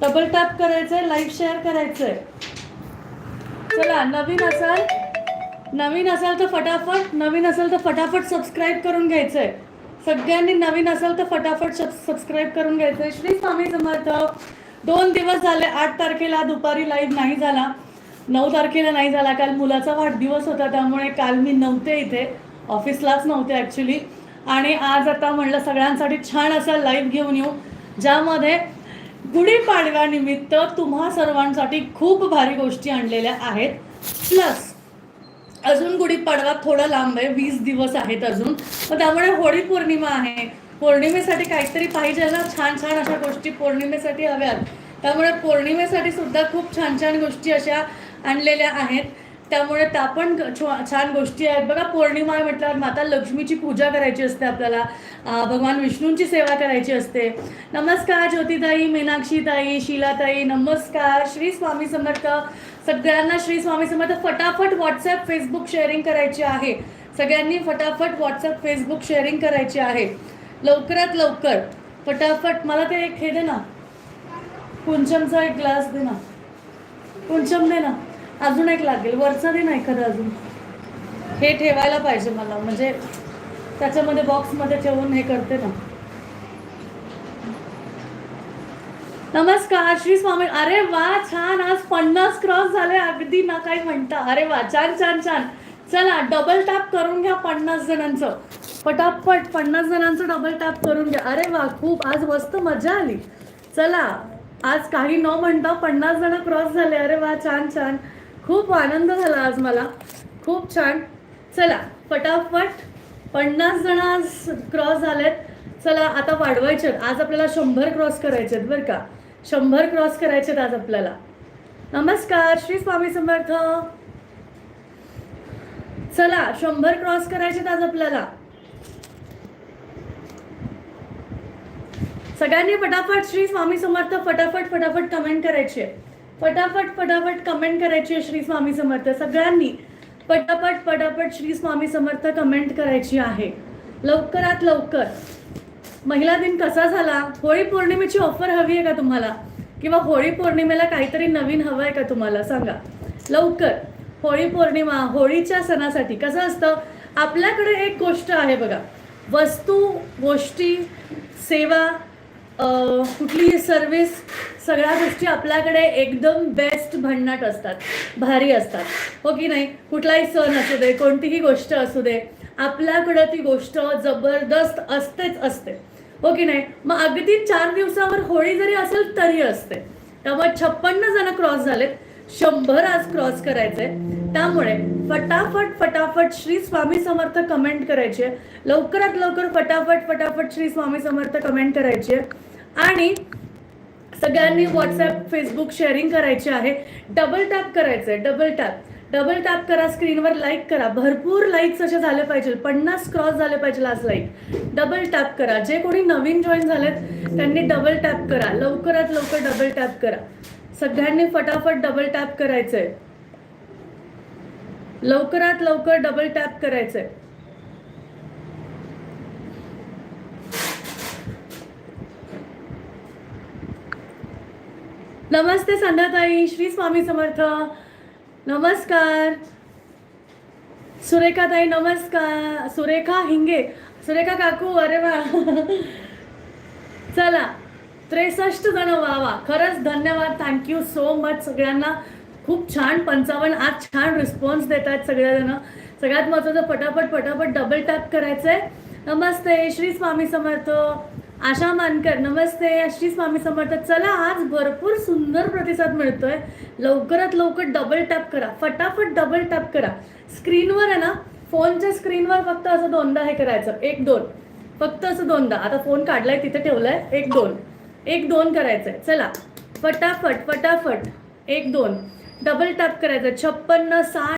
Double tap करायचंय live share करायचंय. चला नवीन असाल नवीन असाल तर फटाफट नवीन असाल तर फटाफट सबस्क्राईब करून घ्यायचंय. सगळ्यांनी नवीन असाल तर फटाफट सबस्क्राईब करून घ्यायचंय. श्री स्वामी समर्थ दोन दिवस झाले आठ तारखेला दुपारी लाईव्ह नाही झाला. नऊ तारखेला नाही झाला काल मुलाचा वाढदिवस होता त्यामुळे काल मी नव्हते इथे. ऑफिसलाच नव्हते ॲक्च्युली आणि आज आता म्हणलं सगळ्यांसाठी छान असा लाईव्ह घेऊन येऊ. ज्यामध्ये गुढीपाडव्यानिमित्त तुम्हा सर्वांसाठी खूप भारी गोष्टी आणलेल्या आहेत. प्लस अजून गुढीपाडवा थोडा लांब आहे वीस दिवस आहेत अजून. मग त्यामुळे होळी पौर्णिमा आहे. पौर्णिमेसाठी काहीतरी पाहिजे ना? छान छान अशा गोष्टी पौर्णिमेसाठी हव्यात. त्यामुळे पौर्णिमेसाठी सुद्धा खूप छान छान गोष्टी अशा आणलेल्या आहेत. त्यामुळे त्या पण छान गोष्टी आहेत. बघा पौर्णिमा आहे म्हटल्यावर माता लक्ष्मीची पूजा करायची असते आपल्याला. भगवान विष्णूंची सेवा करायची असते. नमस्कार ज्योतिताई मीनाक्षीताई शीलाताई नमस्कार. श्री स्वामी समर्थ. सगळ्यांना श्री स्वामी समर्थ. फटाफट व्हॉट्सअप फेसबुक शेअरिंग करायची आहे. सगळ्यांनी फटाफट व्हॉट्सअप फेसबुक शेअरिंग करायची आहे. लवकरात लवकर. फटाफट मला ते एक हे दे ना. कुंचमचा एक ग्लास दे ना. कुंचम दे ना. अजून एक लागेल. वरचा दे नाही खरं अजून. हे ठेवायला पाहिजे मला. म्हणजे त्याच्यामध्ये बॉक्समध्ये ठेवून हे करते ना. नमस्कार श्री स्वामी. अरे वा छान. आज पन्नास क्रॉस झाले. अगदी ना काही म्हणता. अरे वा छान छान छान. चला डबल टॅप करून घ्या पन्नास जणांचं. पटापट पन्नास जणांचं डबल टॅप करून घ्या. अरे वा खूप. आज मस्त मजा आली. चला आज काही न म्हणता पन्नास जण क्रॉस झाले. अरे वा छान छान. खूप आनंद झाला आज मला. खूप छान. चला फटाफट पन्नास जण आज क्रॉस झालेत. चला आता वाढवायचे. आज आपल्याला शंभर क्रॉस करायचे आहेत बरं का. शंभर क्रॉस करायचे आहेत आज आपल्याला. नमस्कार श्री स्वामी समर्थ. चला शंभर क्रॉस करायचे आहेत आज आपल्याला. सगळ्यांनी फटाफट श्री स्वामी समर्थ फटाफट फटाफट कमेंट करायची. आहे पटापट पटापट कमेंट करायची आहे श्री स्वामी समर्थ. सगळ्यांनी पटापट पटापट श्री स्वामी समर्थ कमेंट करायची आहे. लवकरात लवकर. महिला दिन कसा झाला? होळी पौर्णिमेची ऑफर हवी आहे का तुम्हाला? किंवा होळी पौर्णिमेला काहीतरी नवीन हवं आहे का तुम्हाला? सांगा. लवकर. होळी पौर्णिमा होळीच्या सणासाठी कसं असतं? आपल्याकडे एक गोष्ट आहे बघा. वस्तू गोष्टी सेवा कुठलीही सर्विस सगळ्या गोष्टी आपल्याकडे एकदम बेस्ट भन्नाट असतात. भारी असतात. हो की नाही? कुठलाही सण असू दे कोणतीही गोष्ट असू दे आपल्याकडं ती गोष्ट जबरदस्त असतेच असते. हो की नाही? मग अगदी चार दिवसावर होळी जरी असेल तरी असते. त्यामुळे छप्पन्न जण क्रॉस झालेत. शंभर आज क्रॉस करायचे. त्यामुळे फटाफट फटाफट श्री स्वामी समर्थ कमेंट करायचे. लवकरात लवकर फटाफट फटाफट श्री स्वामी समर्थ कमेंट करायचे. आणि सगळ्यांनी व्हॉट्सअप फेसबुक शेअरिंग करायचे आहे. डबल टॅप करायचं आहे डबल टॅप डबल टॅप करा स्क्रीनवर लाईक करा. भरपूर लाईक्स असे झाले पाहिजे पन्नास क्रॉस झाले पाहिजे आज लाईक डबल टॅप करा. जे कोणी नवीन जॉईन झालेत त्यांनी डबल टॅप करा. लवकरात लवकर डबल टॅप करा. सगळ्यांनी फटाफट डबल टॅप करायचंय. लवकरात लवकर डबल टॅप करायचंय. नमस्ते संध्याताई श्री स्वामी समर्थ. नमस्कार. सुरेखाताई नमस्कार. सुरेखा हिंगे. सुरेखा काकू अरे वा. चला त्रेसष्ट जण वा वा खरंच धन्यवाद. थँक्यू सो मच सगळ्यांना. खूप छान पंचावन्न आज छान रिस्पॉन्स देत आहेत सगळेजण. सगळ्यात महत्त्वाचं पटापट पटापट डबल टॅप करायचं आहे नमस्ते श्री स्वामी समर्थ. आशा मानकर नमस्ते. श्री स्वामी समर्थ चला आज भरपूर सुंदर प्रतिसाद मिळतोय. लवकरात लवकर डबल टॅप करा. फटाफट डबल टॅप करा. स्क्रीनवर आहे ना फोनच्या स्क्रीनवर फक्त असं दोनदा हे करायचं. एक दोन. फक्त असं दोनदा. आता फोन काढलाय तिथे ठेवलाय. एक दोन. एक दोन करायचंय. चला. फटाफट फटाफट. एक दोन. डबल टॅप करायचं छप्पन्न साठ.